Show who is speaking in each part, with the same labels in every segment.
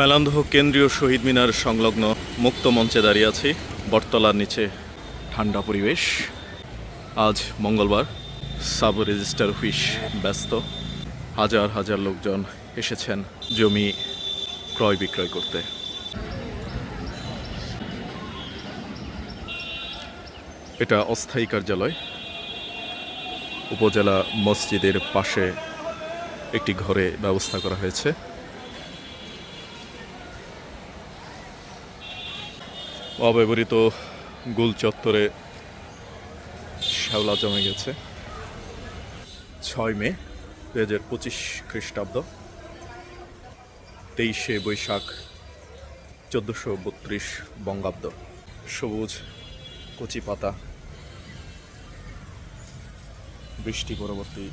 Speaker 1: মেলান্দহ কেন্দ্রীয় শহীদ মিনার সংলগ্ন মুক্ত মঞ্চে দাঁড়িয়ে আছি। বটতলার নিচে ঠান্ডা পরিবেশ। আজ মঙ্গলবার, সাব রেজিস্টার অফিস ব্যস্ত। হাজার হাজার লোকজন এসেছেন জমি ক্রয় বিক্রয় করতে। এটা অস্থায়ী কার্যালয়। উপজেলা মসজিদের পাশে একটি ঘরে ব্যবস্থা করা হয়েছে। অব্যবহৃত গুল চত্বরে শ্যাওলা জমে গেছে। ছয় মে দু হাজার পঁচিশ খ্রিস্টাব্দ, তেইশে বৈশাখ চোদ্দোশো বত্রিশ বঙ্গাব্দ। সবুজ কচি পাতা। বৃষ্টি পরবর্তী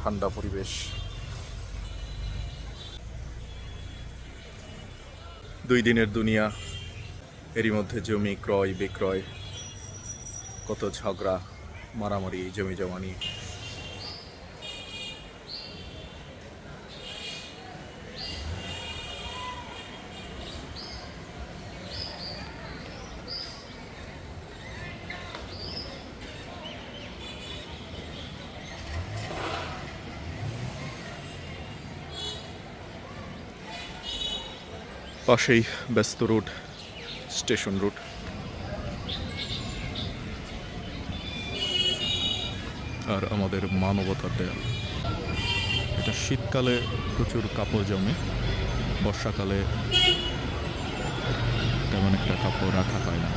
Speaker 1: ঠান্ডা পরিবেশ। দুই দিনের দুনিয়া এরই মধ্যে জমি ক্রয় বিক্রয় কত ঝগড়া মারামারি জমি জমা নিয়ে পাশেই ব্যস্ত রুট স্টেশন রুট। আর আমাদের মানবতার দেয়াল। এটা শীতকালে প্রচুর কাপড় জমে, বর্ষাকালে তেমন একটা কাপড় রাখা হয় না।